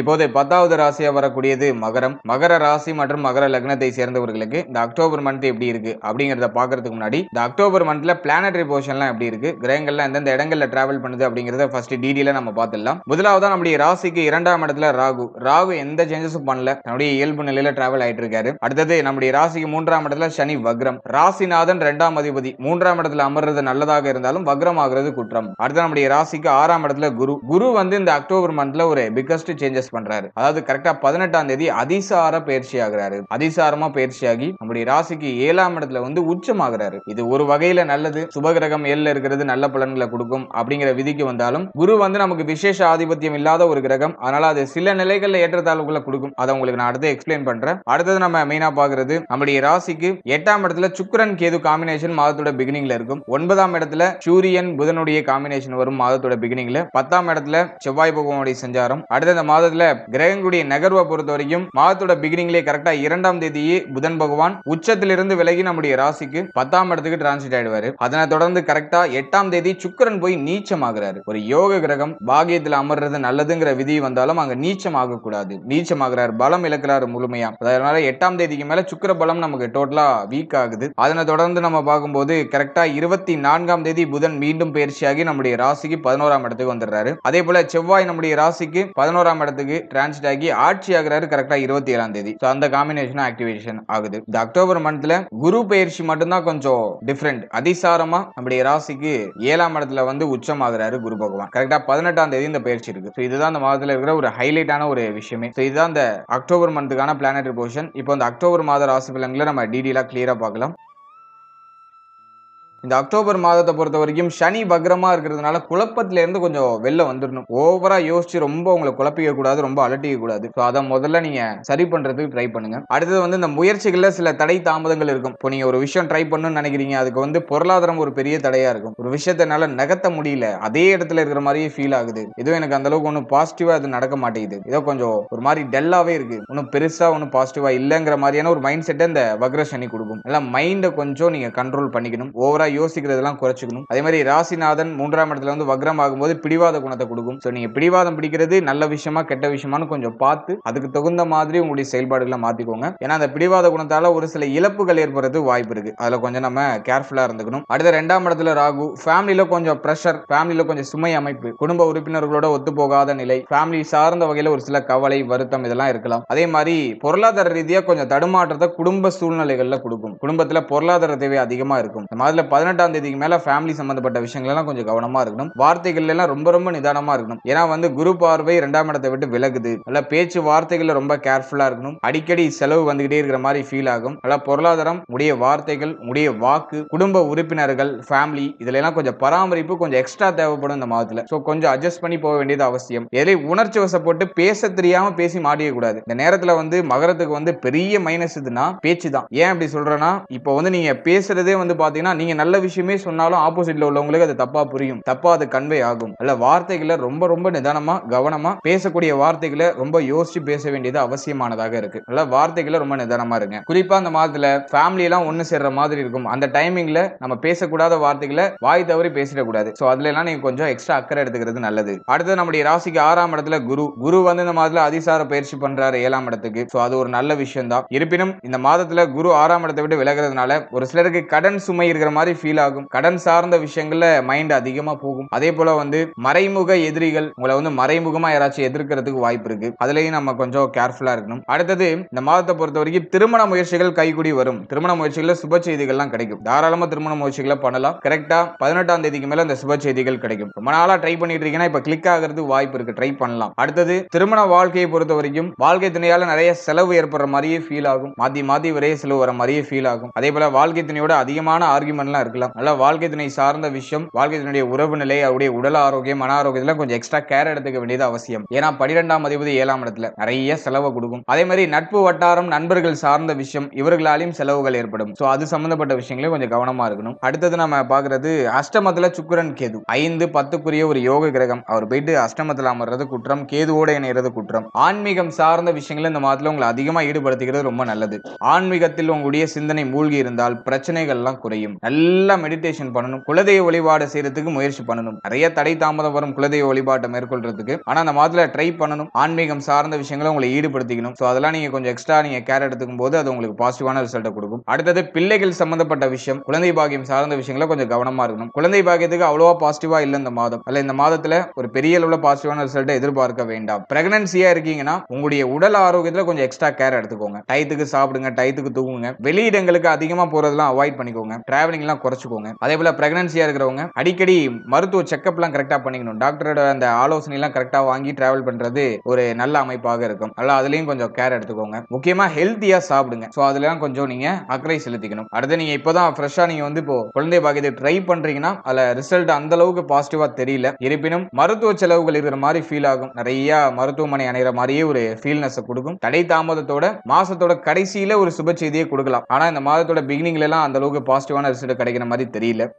இப்போது பத்தாவது ராசியா வரக்கூடியது மகரம். மகர ராசி மற்றும் மகர லக்னத்தை சேர்ந்தவர்களுக்கு இந்த அக்டோபர் மந்த் எப்படி இருக்கு அப்படிங்கிறத பாக்குறதுக்கு முன்னாடி இந்த அக்டோபர் மந்த்ல பிளானட்ரி போர்ஷன்லாம் எப்படி இருக்கு கிரகங்கள்லாம் எந்தெந்த இடங்கள்ல டிராவல் பண்ணுது அப்படிங்கறத ஃபர்ஸ்ட் டீடெயில நம்ம பார்த்துடலாம். முதலாவதா நம்முடைய ராசிக்கு இரண்டாம் இடத்துல ராகு. ராகு எந்த சேஞ்சஸும் பண்ணல தன்னுடைய இயல்பு நிலையில டிராவல் ஆயிட்டு இருக்காரு. அடுத்தது நம்முடைய ராசிக்கு மூன்றாம் இடத்துல சனி வக்ரம். ராசிநாதன் இரண்டாம் அதிபதி. மூன்றாம் இடத்துல அமர்றது நல்லதாக இருந்தாலும் வக்ரம் ஆகிறது குற்றம். அடுத்து நம்முடைய ராசிக்கு ஆறாம் இடத்துல குரு. குரு வந்து இந்த அக்டோபர் மந்த்ல ஒரு பிக்கஸ்ட் சேஞ்சஸ் பண்றாரு. அதாவது கரெக்டா பதினெட்டாம் தேதி அதிசார பயிற்சி ஆகிறாரு அதிசாரமா பயிற்சியாகி நம்முடைய ராசிக்கு ஏழாம் இடத்துல வந்து உச்சமாகிறாரு. இது ஒரு வகையில நல்லது. சுபகிரகம் ஏழுல இருக்கிறது நல்ல பலன்களை கொடுக்கும் அப்படிங்கிற விதிக்கு வந்தாலும் குரு வந்து நமக்கு விசேஷ ஆதிபத்தியம் இல்லாத ஒரு கிரகம். அதனால அது சில நிலைகள்ல ஏற்றத்தாழ்வுகளை கொடுக்கும். அதை உங்களுக்கு நான் அடுத்து எக்ஸ்பிளைன் பண்றேன். அடுத்தது நம்ம மெயினா பாக்குறது நம்முடைய ராசிக்கு எட்டாம் இடத்துல சுக்கிரன் கேது காம்பினேஷன் மாதத்தோட பிகினிங்ல இருக்கும். ஒன்பதாம் இடத்துல சூரியன் புதனுடைய காம்பினேஷன் வரும் மாதத்தோட பிகினிங்ல பத்தாம் இடத்துல செவ்வாய் பகவானுடைய சஞ்சாரம். அடுத்த இந்த மாதத்துல கிரகங்களுடைய நகர்வை பொறுத்த வரைக்கும் மாதத்தோட பிகினிங்லேயே கரெக்டா இரண்டாம் தேதியே புதன் பகவான் உச்சத்திலிருந்து விலகி நம்முடைய ராசிக்கு பத்தாம் இடத்துக்கு டிரான்சிட் ஆயிடுவாரு. அதனை தொடர்ந்து கரெக்டா எட்டாம் தேதி சுக்கரன் போய் நீச்சம் ஆகுறாரு ஒரு யோக கிரகம் பாகியத்தில் அமர்றது நல்லதுங்கிற விதி வந்தாலும் அங்க நீச்சம் ஆகக்கூடாது நீச்சம் ஆகிறார் பலம் இழக்கிறாரு முழுமையா. அதனால எட்டாம் தேதிக்கு மேல சுக்கர பலம் நமக்கு டோட்டலா வீக் ஆகுது. அதனை தொடர்ந்து நம்ம பார்க்கும்போது கரெக்டா இருபத்தி நான்காம் தேதி புதன் மீண்டும் பயிற்சியாகி நம்முடைய ராசிக்கு பதினோராம் இடத்துக்கு வந்துடுறாரு. அதே போல செவ்வாய் நம்முடைய ராசிக்கு பதினோராம் இடத்துக்கு டிரான்சிட் ஆகி ஆட்சி ஆகிறாரு கரெக்டா இருபத்தி ஏழாம் தேதி. ஸோ அந்த காம்பினேஷன் ஆக்டிவேஷன் ஆகுது. இந்த அக்டோபர் மந்த்ல குரு பயிற்சி மட்டும்தான் கொஞ்சம் டிஃப்ரெண்ட் அதிசாரமா நம்முடைய ராசிக்கு ஏழாம் இடத்துல வந்து உச்சம் ஆகுறாரு குரு பகவான். கரெக்டா பதினெட்டாம் தேதி இந்த பயிற்சி இருக்கு. So, இதுதான் அந்த மாதத்துல இருக்கிற ஒரு ஹைலைட்டான ஒரு விஷயமே. So, இதுதான் இந்த அக்டோபர் மந்த்துக்கான பிளானட்டரி பொசிஷன் இப்போ இந்த அக்டோபர் மாத ராசி பலன்களை நம்ம டீடெயிலா கிளியரா பார்க்கலாம். இந்த அக்டோபர் மாதத்தை பொறுத்த வரைக்கும் சனி பக்ரமா இருக்கிறதுனால குழப்பத்துல இருந்து கொஞ்சம் வெளில வந்துடணும். ஓவரா யோசிச்சு ரொம்ப உங்களை குழப்பிக்க கூடாது ரொம்ப அலட்டிக்க கூடாது. ஸோ அதை முதல்ல நீங்க சரி பண்றதுக்கு ட்ரை பண்ணுங்க. அடுத்தது வந்து இந்த முயற்சிகள்ல சில தடை தாமதங்கள் இருக்கும். இப்போ நீங்க ஒரு விஷயம் ட்ரை பண்ணணும்னு நினைக்கிறீங்க அதுக்கு வந்து பொருளாதாரம் ஒரு பெரிய தடையா இருக்கும். ஒரு விஷயத்தினால நகர்த்த முடியல அதே இடத்துல இருக்கிற மாதிரியே ஃபீல் ஆகுது. எதுவும் எனக்கு அந்த அளவுக்கு ஒன்றும் பாசிட்டிவா அது நடக்க மாட்டேங்குது. ஏதோ கொஞ்சம் ஒரு மாதிரி டல்லாவே இருக்கு. ஒன்றும் பெருசா ஒன்றும் பாசிட்டிவா இல்லைங்கிற மாதிரியான ஒரு மைண்ட் செட்டை இந்த வக்ர சனி கொடுக்கும். எல்லாம் மைண்டை கொஞ்சம் நீங்க கண்ட்ரோல் பண்ணிக்கணும். ஓவரா யோசிக்கிறதெல்லாம் குறைச்சிக்கணும். அதே மாதிரி ராசிநாதன் மூன்றாம் இடத்துல வந்து வக்ரம் ஆகும்போது பிடிவாத குணத்தை கொடுக்கும். ஸோ நீங்க பிடிவாதம் பிடிக்கிறது நல்ல விஷயமா கெட்ட விஷயமானு கொஞ்சம் பார்த்து அதுக்கு தகுந்த மாதிரி உங்களுடைய செயல்பாடுகளை மாத்திக்கோங்க. ஏன்னா அந்த பிடிவாத குணத்தால ஒரு சில இழப்புகள் ஏற்படுறது வாய்ப்பு இருக்கு. அதுல கொஞ்சம் நம்ம கேர்ஃபுல்லா இருந்துக்கணும். அடுத்த ரெண்டாம் இடத்துல ராகு ஃபேமிலியில கொஞ்சம் ப்ரெஷர் ஃபேமிலியில கொஞ்சம் சுமை அமைப்பு குடும்ப உறுப்பினர்களோட ஒத்து போகாத நிலை ஃபேமிலி சார்ந்த வகையில் ஒரு சில கவலை வருத்தம் இதெல்லாம் இருக்கலாம். அதே மாதிரி பொருளாதார ரீதியாக கொஞ்சம் தடுமாற்றத்தை குடும்ப சூழ்நிலைகளில் கொடுக்கும். குடும்பத்தில் பொருளாதார தேவை அதிகமா இருக்கும். இந்த மாதிரி பதினெட்டாம் தேதிக்கு மேல ஃபேமிலி சம்பந்தப்பட்ட விஷயங்கள் எல்லாம் கொஞ்சம் கவனமா இருக்கணும். வார்த்தைகள் எல்லாம் ரொம்ப ரொம்ப நிதானமா இருக்கணும். ஏன்னா வந்து குரு பார்வை இரண்டாம் இடத்தை விட்டு விலகுது. நல்ல பேச்சு வார்த்தைகள் ரொம்ப கேர்ஃபுல்லா இருக்கணும். அடிக்கடி செலவு வந்துகிட்டே இருக்கிற மாதிரி ஃபீல் ஆகும். நல்ல பொருளாதாரம் உடைய வார்த்தைகள் உடைய வாக்கு குடும்ப உறுப்பினர்கள் ஃபேமிலி இதுல எல்லாம் கொஞ்சம் பராமரிப்பு கொஞ்சம் எக்ஸ்ட்ரா தேவைப்படும் இந்த மாதத்துல. ஸோ கொஞ்சம் அட்ஜஸ்ட் பண்ணி போக வேண்டியது அவசியம். எதை உணர்ச்சி வசப்பட்டு பேச தெரியாம பேசி மாட்டிக்க கூடாது. இந்த நேரத்துல வந்து மகரத்துக்கு வந்து பெரிய மைனஸ் இதுனா பேச்சு தான் ஏன் அப்படி சொல்றேன்னா இப்போ வந்து நீங்க பேசுறதே வந்து பாத்தீங்கன்னா நீங்க நல்ல விஷயமே சொன்னாலும் ஆப்போசிட்ல உள்ளவங்களுக்கு அது தப்பா புரியும். தப்பா அது கன்வே ஆகும். அல்ல வார்த்தைகளை ரொம்ப ரொம்ப நிதானமா கவனமா பேசக்கூடிய வார்த்தைகளை ரொம்ப யோசிச்சு பேச வேண்டியது அவசியமானதாக இருக்கு. நல்ல வார்த்தைகளை ரொம்ப நிதானமா இருங்க. குறிப்பா அந்த மாதத்துல ஃபேமிலி எல்லாம் ஒண்ணு சேர்ற மாதிரி இருக்கும். அந்த டைமிங்ல நம்ம பேசக்கூடாத வார்த்தைகளை வாய் தவறி பேசிடக்கூடாது. சோ அதுல எல்லாம் நீங்க கொஞ்சம் எக்ஸ்ட்ரா அக்கறை எடுத்துக்கிறது நல்லது. அடுத்து நம்முடைய ராசிக்கு ஆறாம் இடத்துல குரு. குரு வந்து இந்த மாதத்துல அதிசார பயிற்சி பண்றாரு ஏழாம் இடத்துக்கு. சோ அது ஒரு நல்ல விஷயம் தான் இருப்பினும் இந்த மாதத்துல குரு ஆறாம் இடத்தை விட்டு விலகிறதுனால ஒரு சிலருக்கு கடன் சுமை இருக்கிற மாதிரி ஃபீல் ஆகும். கடன் சார்ந்த விஷயங்கள்ல மைண்ட் அதிகமா போகும். அதே போல வந்து மறைமுக எதிரிகள் உங்களை வந்து மறைமுகமா யாராச்சும் எதிர்க்கிறதுக்கு வாய்ப்பு இருக்கு. அதுலயும் நம்ம கொஞ்சம் கேர்ஃபுல்லா இருக்கணும். அடுத்தது இந்த மாதத்தை பொறுத்த வரைக்கும் திருமண முயற்சிகள் கைகூடி வரும். திருமண முயற்சிகள்ல சுப செய்திகள்லாம் கிடைக்கும். தாராளமா திருமண முயற்சிகளை பண்ணலாம். கரெக்டா பதினெட்டாம் தேதிக்கு மேல அந்த சுப செய்திகள் கிடைக்கும். ரொம்ப நாளா ட்ரை பண்ணிட்டு இருக்கீங்கன்னா இப்ப கிளிக் ஆகிறது வாய்ப்பு இருக்கு. ட்ரை பண்ணலாம். அடுத்தது திருமண வாழ்க்கையை பொறுத்த வரைக்கும் வாழ்க்கை துணையால நிறைய செலவு ஏற்படுற மாதிரியே ஃபீல் ஆகும். மாத்தி மாத்தி விரைய செலவு வர மாதிரியே ஃபீல் ஆகும். அதே போல வாழ்க்கை துணையோட அதிகமான ஆர்குமெண்ட்லாம் இருக்கலாம். நல்லா வாழ்க்கை துணை சார்ந்த விஷயம் வாழ்க்கை துணையுடைய உறவு நிலை அவருடைய உடல் ஆரோக்கியம் மன ஆரோக்கியத்துல கொஞ்சம் எக்ஸ்ட்ரா கேர் எடுத்துக்க வேண்டியது அவசியம். ஏன்னா பனிரெண்டாம் அதிபதி ஏழாம் இடத்துல நிறைய செலவை கொடுக்கும். அதே மாதிரி நட்பு வட்டாரம் நண்பர்கள் சார்ந்த விஷயம் இவர்களாலையும் செலவுகள் ஏற்படும். சோ அது சம்பந்தப்பட்ட விஷயங்களையும் கொஞ்சம் கவனமா இருக்கணும். அடுத்தது நம்ம பார்க்கறது அஷ்டமத்துல சுக்கரன் கேது. ஐந்து பத்துக்குரிய ஒரு யோக கிரகம். அவர் போயிட்டு அஷ்டமத்தில் அமர்றது குற்றம் கேதுவோட இணைகிறது குற்றம். ஆன்மீகம் சார்ந்த விஷயங்கள் இந்த மாதத்துல உங்களை அதிகமா ஈடுபடுத்திக்கிறது ரொம்ப நல்லது. ஆன்மீகத்தில் உங்களுடைய சிந்தனை மூழ்கி இருந்தால் பிரச்சனைகள் எல்லாம் குறையும். நல்ல மெடிடேஷன் பண்ணணும். குலதெய்வ வழிபாடு செய்யறதுக்கு முயற்சி பண்ணணும். நிறைய தடை தாமதம் வரும் குலதெய்வ வழிபாட்டை மேற்கொள்றதுக்கு. ஆனா அந்த மாதத்துல ட்ரை பண்ணணும். ஆன்மீகம் சார்ந்த விஷயங்களை உங்களை ஈடுபடுத்திக்கணும். ஸோ அதெல்லாம் நீங்க கொஞ்சம் எக்ஸ்ட்ரா நீங்க கேர் எடுத்துக்கும் போது அது உங்களுக்கு பாசிட்டிவான ரிசல்ட்டை கொடுக்கும். அடுத்தது பிள்ளைகள் சம்பந்தப்பட்ட விஷயம். குழந்தை பாக்கியம் சார்ந்த விஷயங்களை கொஞ்சம் கவனமா இருக்கணும். குழந்தை பாக்கியத்துக்கு அவ்வளவா பாசிட்டிவா இல்லை இந்த மாதம். அல்ல இந்த மாதத்துல ஒரு பெரிய அளவுல பாசிட்டிவான ரிசல்ட்டை எதிர்பார்க்க வேண்டாம். பிரெக்னன்சியா இருக்கீங்கன்னா உங்களுடைய உடல் ஆரோக்கியத்துல கொஞ்சம் எக்ஸ்ட்ரா கேர் எடுத்துக்கோங்க. டயத்துக்கு சாப்பிடுங்க டயத்துக்கு தூங்குங்க. வெளியிடங்களுக்கு அதிகமா போறதெல்லாம் அவாய்ட் பண்ணிக்கோங்க. டிராவலிங்லாம் குறைச்சிக்கோங்க. அதே போல பிரெக்னன்சியா இருக்கிறவங்க அடிக்கடி மருத்துவ செக்அப் எல்லாம் கரெக்டா பண்ணிக்கணும். டாக்டரோட அந்த ஆலோசனை எல்லாம் கரெக்டா வாங்கி டிராவல் பண்றது ஒரு நல்ல அமைப்பாக இருக்கும். அதனால அதுலயும் கொஞ்சம் கேர் எடுத்துக்கோங்க. முக்கியமா ஹெல்த்தியா சாப்பிடுங்க. சோ அதுலலாம் கொஞ்சம் நீங்க அக்கறை செலுத்திக்கணும். அடுத்து நீங்க இப்பதான் ஃப்ரெஷ்ஷா நீங்க வந்து இப்போ குழந்தை பாக்கியத்தை ட்ரை பண்றீங்கன்னா அதுல ரிசல்ட் அந்த அளவுக்கு பாசிட்டிவா தெரியல. இருப்பினும் மருத்துவ செலவுகள் இருக்கிற மாதிரி ஃபீல் ஆகும். நிறைய மருத்துவமனை அணைகிற மாதிரியே ஒரு ஃபீல்னஸ் கொடுக்கும். தடை தாமதத்தோட மாசத்தோட கடைசியில ஒரு சுப செய்தியை கொடுக்கலாம். ஆனா இந்த மாதத்தோட பிகினிங்ல எல்லாம் அந்த அளவுக்கு பாசிட்டிவான ரிசல்ட் கிடைக்கிற மாதிரி தெரியல.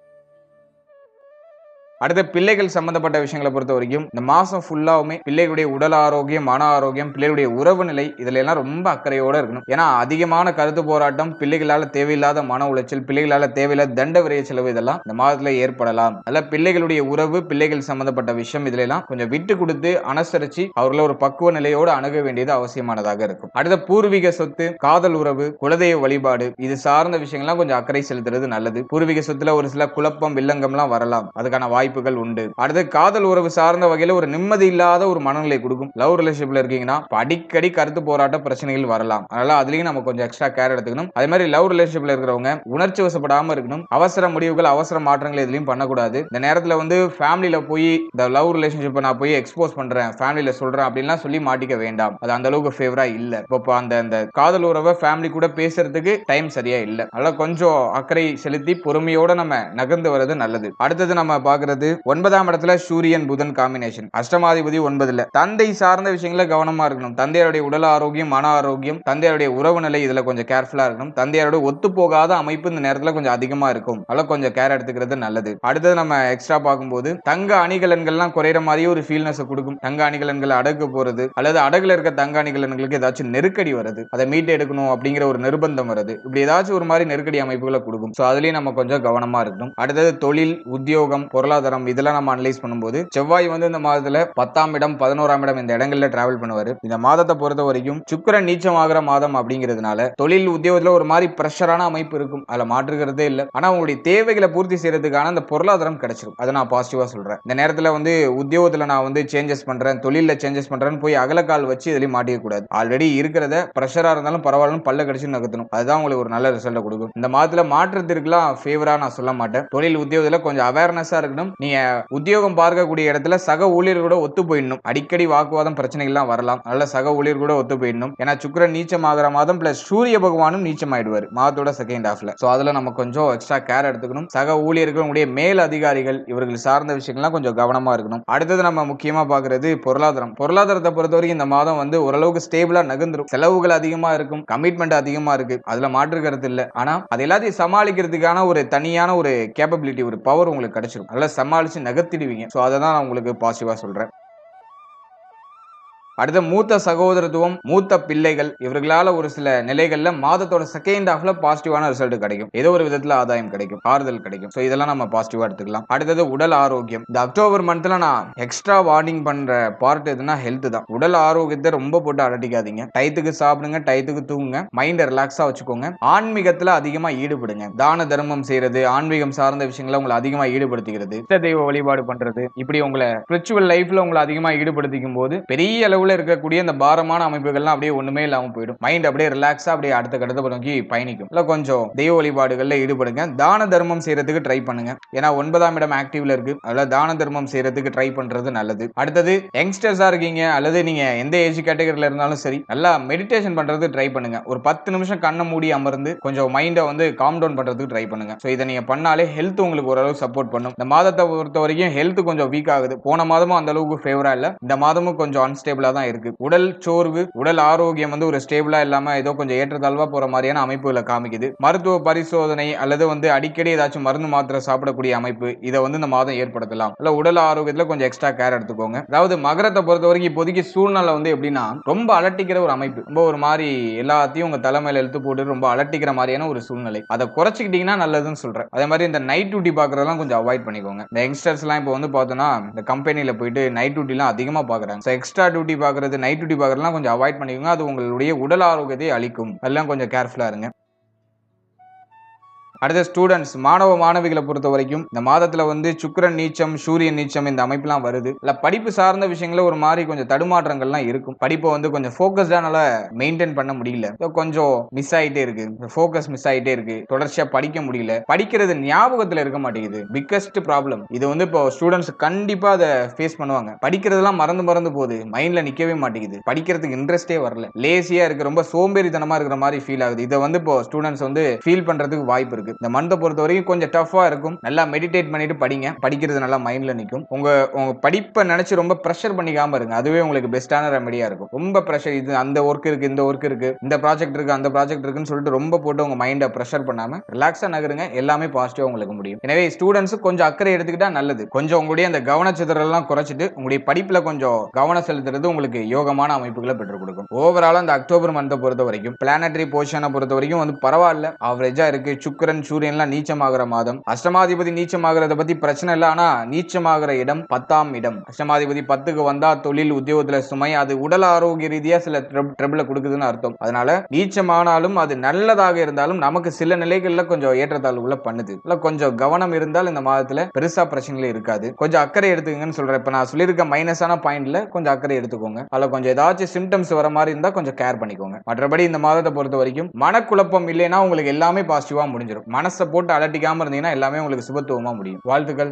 அடுத்த பிள்ளைகள் சம்பந்தப்பட்ட விஷயங்களை பொறுத்த வரைக்கும் இந்த மாசம் ஃபுல்லாவுமே பிள்ளைகளுடைய உடல் ஆரோக்கியம் மன ஆரோக்கியம் பிள்ளைகளுடைய உறவு நிலை இதுல எல்லாம் ரொம்ப அக்கறையோட இருக்கணும். ஏன்னா அதிகமான கருத்து போராட்டம் பிள்ளைகளால தேவையில்லாத மன உளைச்சல் பிள்ளைகளால தேவையில்லாத தண்ட விரைய செலவு இதெல்லாம் இந்த மாதத்துல ஏற்படலாம். அதில் பிள்ளைகளுடைய உறவு பிள்ளைகள் சம்பந்தப்பட்ட விஷயம் இதுல எல்லாம் கொஞ்சம் விட்டு கொடுத்து அனுசரிச்சு அவர்களை ஒரு பக்குவ நிலையோடு அணுக வேண்டியது அவசியமானதாக இருக்கும். அடுத்த பூர்வீக சொத்து காதல் உறவு குலதெய்வ வழிபாடு இது சார்ந்த விஷயங்கள்லாம் கொஞ்சம் அக்கறை செலுத்துறது நல்லது. பூர்வீக சொத்துல ஒரு சில குழப்பம் வில்லங்கம்லாம் வரலாம். அதுக்கான வாய்ப்பு வாய்ப்புகள் உண்டு. அடுத்து காதல் உறவு சார்ந்த வகையில ஒரு நிம்மதி இல்லாத ஒரு மனநிலை கொடுக்கும். லவ் ரிலேஷன்ல இருக்கீங்கன்னா அடிக்கடி கருத்து போராட்ட பிரச்சனைகள் வரலாம். அதனால அதுலயும் நம்ம கொஞ்சம் எக்ஸ்ட்ரா கேர் எடுத்துக்கணும். அதே மாதிரி லவ் ரிலேஷன்ல இருக்கிறவங்க உணர்ச்சி வசப்படாம இருக்கணும். அவசர முடிவுகள் அவசர மாற்றங்கள் எதுலையும் பண்ணக்கூடாது. இந்த நேரத்துல வந்து ஃபேமிலியில போய் இந்த லவ் ரிலேஷன்ஷிப்பை நான் போய் எக்ஸ்போஸ் பண்றேன் ஃபேமிலியில சொல்றேன் அப்படின்லாம் சொல்லி மாட்டிக்க வேண்டாம். அது அந்த அளவுக்கு ஃபேவரா இல்ல. இப்போ அந்த அந்த காதல் உறவை ஃபேமிலி கூட பேசுறதுக்கு டைம் சரியா இல்ல. அதனால கொஞ்சம் அக்கறை செலுத்தி பொறுமையோட நம்ம நகர்ந்து வர்றது நல்லது. அடுத்தது நம்ம பாக்குறது ஒன்பதாம் இடத்துல சூரியன் புதன் காம்பினேஷன் அஷ்டமாதிபதி ஒன்பதுல. தந்தை சார்ந்த விஷயங்கள கவனமா இருக்கணும். தந்தையருடைய உடல் ஆரோக்கியம் மன ஆரோக்கியம் தந்தையருடைய உறவு நிலை இதுல கொஞ்சம் கேர்ஃபுல்லா இருக்கணும். தந்தையரோட ஒத்து போகாத அமைப்பு இந்த நேரத்துல கொஞ்சம் அதிகமா இருக்கும். அதெல்லாம் கொஞ்சம் கேர் எடுத்துக்கிறது நல்லது. அடுத்தது நம்ம எக்ஸ்ட்ரா பார்க்கும்போது தங்க அணிகலன்கள்லாம் குறையிற மாதிரியே ஒரு ஃபீல்னஸ் கொடுக்கும். தங்க அணிகலன்கள் அடகு போறது அல்லது அடகுல இருக்க தங்க அணிகலன்களுக்கு ஏதாச்சும் நெருக்கடி வருது அதை மீட்டு எடுக்கணும் அப்படிங்கிற ஒரு நிர்பந்தம் வருது இப்படி ஏதாச்சும் ஒரு மாதிரி நெருக்கடி அமைப்புகளை கொடுக்கும். ஸோ அதுலயும் நம்ம கொஞ்சம் கவனமா இருக்கணும். அடுத்தது தொழில் உத்தியோகம் பொருளாதார பொருளாதாரம் இதெல்லாம் நம்ம அனலைஸ் பண்ணும்போது செவ்வாய் வந்து இந்த மாதத்துல பத்தாம் இடம் பதினோராம் இடம் இந்த இடங்கள்ல டிராவல் பண்ணுவாரு. இந்த மாதத்தை பொறுத்த வரைக்கும் சுக்கிரன் நீச்சமாகிற மாதம் அப்படிங்கிறதுனால தொழில் உத்தியோகத்துல ஒரு மாதிரி பிரஷரான அமைப்பு இருக்கும். அதுல மாற்றுகிறதே இல்லை. ஆனா உங்களுடைய தேவைகளை பூர்த்தி செய்யறதுக்கான அந்த பொருளாதாரம் கிடைச்சிடும் அதை நான் பாசிட்டிவா சொல்றேன். இந்த நேரத்துல வந்து உத்தியோகத்துல நான் வந்து சேஞ்சஸ் பண்றேன் தொழில சேஞ்சஸ் பண்றேன்னு போய் அகலக்கால் வச்சு இதுலயும் மாட்டிக்க கூடாது. ஆல்ரெடி இருக்கிறத பிரஷரா இருந்தாலும் பரவாயில்ல பல்ல கடிச்சு நகர்த்தணும். அதுதான் உங்களுக்கு ஒரு நல்ல ரிசல்ட் கொடுக்கும். இந்த மாதத்துல மாற்றத்திற்குலாம் ஃபேவரா நான் சொல்ல மாட்டேன். தொழில் உத்தியோகத்துல கொஞ்சம் அவேர்னஸா இருக்கணும். நீங்க உத்தியோகம் பார்க்கக்கூடிய இடத்துல சக ஊழியர் கூட ஒத்து போயிடணும். அடிக்கடி வாக்குவாதம் பிரச்சனைகள்லாம் வரலாம். நல்ல சக ஊழியர் கூட ஒத்து போயிடணும். ஏன்னா சுக்கிரன் நீச்சம் ஆகிற மாதம் பிளஸ் சூரிய பகவானும் நீச்சம் ஆயிடுவார் மாதத்தோட செகண்ட் ஹாஃப்ல சோ அதுல நம்ம கொஞ்சம் எக்ஸ்ட்ரா கேர் எடுத்துக்கணும். சக ஊழியர்கள் உங்களுடைய மேல் அதிகாரிகள் இவர்கள் சார்ந்த விஷயங்கள்லாம் கொஞ்சம் கவனமா இருக்கணும். அடுத்தது நம்ம முக்கியமா பாக்குறது பொருளாதாரம். பொருளாதாரத்தை பொறுத்த வரைக்கும் இந்த மாதம் வந்து ஓரளவுக்கு ஸ்டேபிளா நகர்ந்துரும். செலவுகள் அதிகமா இருக்கும். கமிட்மெண்ட் அதிகமா இருக்கு. அதுல மாற்று கருத்து இல்லை. ஆனா அது எல்லாத்தையும் சமாளிக்கிறதுக்கான ஒரு தனியான ஒரு கேப்பபிலிட்டி ஒரு பவர் உங்களுக்கு கிடைச்சிருக்கும் நல்ல சமாளிச்சு நகர்த்திடுவீங்க. ஸோ அதை தான் நான் உங்களுக்கு பாசிட்டிவா சொல்றேன். அடுத்த மூத்த சகோதரத்துவம் மூத்த பிள்ளைகள் இவர்களால ஒரு சில நிலைகள்ல மாதத்தோட செகண்ட் ஹாஃப்ல பாசிட்டிவான ரிசல்ட் கிடைக்கும். ஏதோ ஒரு விதத்துல ஆதாயம் கிடைக்கும் ஆறுதல் கிடைக்கும். ஸோ இதெல்லாம் நம்ம பாசிட்டிவா எடுத்துக்கலாம். அடுத்தது உடல் ஆரோக்கியம். இந்த அக்டோபர் மந்த்ல நான் எக்ஸ்ட்ரா வார்னிங் பண்ற பார்ட் எதுனா ஹெல்த் தான். உடல் ஆரோக்கியத்தை ரொம்ப போட்டு அலட்டிக்காதீங்க டயத்துக்கு சாப்பிடுங்க டயத்துக்கு தூங்குங்க மைண்டை ரிலாக்ஸா வச்சுக்கோங்க. ஆன்மீகத்துல அதிகமா ஈடுபடுங்க. தான தர்மம் செய்யறது ஆன்மீகம் சார்ந்த விஷயங்களை உங்களை அதிகமா ஈடுபடுத்திக்கிறது. தெய்வ வழிபாடு பண்றது. இப்படி உங்களை ஸ்பிரிச்சுவல் லைஃப்ல உங்களை அதிகமா ஈடுபடுத்திக்கும் போது பெரிய அளவு மனதளவுல இருக்கக்கூடிய இந்த பாரமான அமைப்புகள்லாம் அப்படியே ஒண்ணுமே இல்லாம போயிடும். மைண்ட் அப்படியே ரிலாக்ஸா அப்படியே அடுத்த கட்டத்தை நோக்கி பயணிக்கும். இல்ல கொஞ்சம் தெய்வ வழிபாடுகள்ல ஈடுபடுங்க. தான தர்மம் செய்யறதுக்கு ட்ரை பண்ணுங்க. ஏன்னா ஒன்பதாம் இடம் ஆக்டிவ்ல இருக்கு. அதில் தான தர்மம் செய்யறதுக்கு ட்ரை பண்றது நல்லது. அடுத்தது யங்ஸ்டர்ஸா இருக்கீங்க. அல்லது நீங்க எந்த ஏஜ் கேட்டகரியில இருந்தாலும் சரி நல்லா மெடிடேஷன் பண்றது ட்ரை பண்ணுங்க. ஒரு பத்து நிமிஷம் கண்ணை மூடி அமர்ந்து கொஞ்சம் மைண்டை வந்து காம் டவுன் பண்றதுக்கு ட்ரை பண்ணுங்க. ஸோ இதை நீங்க பண்ணாலே ஹெல்த் உங்களுக்கு ஓரளவு சப்போர்ட் பண்ணும். இந்த மாதத்தை பொறுத்த வரைக்கும் ஹெல்த் கொஞ்சம் வீக் ஆகுது. போன மாதமும் அந்த அளவுக்கு ஃபேவரா இல்ல. இந்த மாதமும் கொஞ்சம் அன்ஸ்டேபிளா தான் இருக்கு. உடல் சோர்வு உடல் ஆரோக்கியம் வந்து ஒரு ஸ்டேபிளா இல்லாம ஏதோ கொஞ்சம் ஏற்றத்தாழ்வா போற மாதிரியான அமைப்புகளை காமிக்குது. மருத்துவ பரிசோதனை அல்லது வந்து அடிக்கடி ஏதாச்சும் மருந்து மாத்திரை சாப்பிடக்கூடிய அமைப்பு இதை வந்து இந்த மாதம் ஏற்படுத்தலாம். இல்ல உடல் ஆரோக்கியத்துல கொஞ்சம் எக்ஸ்ட்ரா கேர் எடுத்துக்கோங்க. அதாவது மகரத்தை பொறுத்த வரைக்கும் இப்போதைக்கு சூழ்நிலை வந்து எப்படின்னா ரொம்ப அலட்டிக்கிற ஒரு அமைப்பு. ரொம்ப ஒரு மாதிரி எல்லாத்தையும் உங்க தலைமையில எழுத்து போட்டு ரொம்ப அலட்டிக்கிற மாதிரியான ஒரு சூழ்நிலை. அதை குறைச்சிக்கிட்டீங்கன்னா நல்லதுன்னு சொல்றேன். அதே மாதிரி இந்த நைட் டியூட்டி பாக்குறதெல்லாம் கொஞ்சம் அவாய்ட் பண்ணிக்கோங்க. இந்த யங்ஸ்டர்ஸ் எல்லாம் இப்போ வந்து பார்த்தோம்னா இந்த கம்பெனியில போயிட்டு நைட் டியூட்டி எல்லாம் அதிகமா பாக்குறாங்க. எக்ஸ்ட்ரா டியூட்டி பார்க்குறது நைட் டியூட்டி பார்க்குறதுலாம் கொஞ்சம் அவாய்ட் பண்ணிக்கோங்க. அது உங்களுடைய உடல் ஆரோக்கியத்தை அளிக்கும். அதெல்லாம் கொஞ்சம் கேர்ஃபுல்லா இருங்க. அடுத்த ஸ்டூடெண்ட்ஸ் மாணவ மாணவிகளை பொறுத்த வரைக்கும் இந்த மாதத்துல வந்து சுக்கிரன் நீச்சம் சூரியன் நீச்சம் இந்த அமைப்புலாம் வருது. இல்ல படிப்பு சார்ந்த விஷயங்கள ஒரு மாதிரி கொஞ்சம் தடுமாற்றங்கள்லாம் இருக்கும். படிப்பை வந்து கொஞ்சம் ஃபோக்கஸ்டானால மெயின்டைன் பண்ண முடியல. கொஞ்சம் மிஸ் ஆயிட்டே இருக்கு. ஃபோக்கஸ் மிஸ் ஆயிட்டே இருக்கு. தொடர்ச்சியா படிக்க முடியல. படிக்கிறது ஞாபகத்துல இருக்க மாட்டேங்குது. பிக்கஸ்ட் ப்ராப்ளம் இது வந்து இப்போ ஸ்டூடெண்ட்ஸ் கண்டிப்பா அதை ஃபேஸ் பண்ணுவாங்க. படிக்கிறதெல்லாம் மறந்து மறந்து போகுது. மைண்ட்ல நிக்கவே மாட்டேங்குது. படிக்கிறதுக்கு இன்ட்ரெஸ்டே வரல. லேசியா இருக்கு. ரொம்ப சோம்பேறித்தனமா இருக்கிற மாதிரி ஃபீல் ஆகுது. இதை வந்து இப்போ ஸ்டூடெண்ட்ஸ் வந்து ஃபீல் பண்றதுக்கு வாய்ப்பு இருக்கு. இந்த மந்தை பொறுத்த வரைக்கும் கொஞ்சம் டஃபா இருக்கும். நல்லா மெடிடேட் பண்ணிட்டு படிங்க. படிக்கிறது நல்லா மைண்ட்ல நிற்கும் உங்க உங்க படிப்பை நினைச்சு ரொம்ப ப்ரெஷர் பண்ணிக்காம இருங்க. அதுவே உங்களுக்கு பெஸ்டான ரெமடியா இருக்கும். ரொம்ப ப்ரெஷர் இது அந்த ஒர்க் இருக்கு இந்த ஒர்க் இருக்கு இந்த ப்ராஜெக்ட் இருக்கு அந்த ப்ராஜெக்ட் இருக்குன்னு சொல்லிட்டு ரொம்ப போட்டு உங்க மைண்டை ப்ரெஷர் பண்ணாம ரிலாக்ஸா நகருங்க. எல்லாமே பாசிட்டிவா உங்களுக்கு முடியும். எனவே ஸ்டூடெண்ட்ஸ் கொஞ்சம் அக்கறை எடுத்துக்கிட்டா நல்லது. கொஞ்சம் உங்களுடைய அந்த கவனச்சிதறலாம் குறைச்சிட்டு உங்களுடைய படிப்புல கொஞ்சம் கவனம் செலுத்துறது உங்களுக்கு யோகமான அமைப்புகளை பெற்றுக் கொடுக்கும். ஓவரால் அந்த அக்டோபர் மந்தை பொறுத்த வரைக்கும் பிளானட்டரி போர்ஷனை பொறுத்த வரைக்கும் வந்து பரவாயில்ல. ஆவரேஜா இருக்கு. சுக்கரன் சூரியன்லாம் நீச்சமாகிற மாதம். அஷ்டமாதிபதி நீச்சமாகிறத பத்தி பிரச்சனை இல்லை ஆனா நீச்சமாகிற இடம் பத்தாம் இடம். அஷ்டமாதிபதி பத்துக்கு வந்தா தொழில் உத்தியோகத்துல சுமை அது உடல் ஆரோக்கிய ரீதியா சில ட்ரபிள கொடுக்குதுன்னு அர்த்தம். அதனால நீச்சமானாலும் அது நல்லதாக இருந்தாலும் நமக்கு சில நிலைகள்ல கொஞ்சம் ஏற்றத்தாழ்வுல பண்ணுது. இல்ல கொஞ்சம் கவனம் இருந்தால் இந்த மாதத்துல பெருசா பிரச்சனைகள் இருக்காது. கொஞ்சம் அக்கறை எடுத்துக்கங்கன்னு சொல்றேன். இப்ப நான் சொல்லியிருக்க மைனஸான பாயிண்ட்ல கொஞ்சம் அக்கறை எடுத்துக்கோங்க. அதுல கொஞ்சம் ஏதாச்சும் சிம்டம்ஸ் வர மாதிரி இருந்தா கொஞ்சம் கேர் பண்ணிக்கோங்க. மற்றபடி இந்த மாதத்தை பொறுத்த வரைக்கும் மனக்குழப்பம் இல்லைன்னா உங்களுக்கு எல்லாமே பாசிட்டிவா முடிஞ்சிடும் மனசை போட்டு அலட்டிக்காம இருந்தீங்கன்னா எல்லாமே உங்களுக்கு சுபத்துவமா முடியும். வாழ்த்துக்கள்.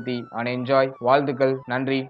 healthy and enjoy வாழ்த்துக்கள். நன்றி.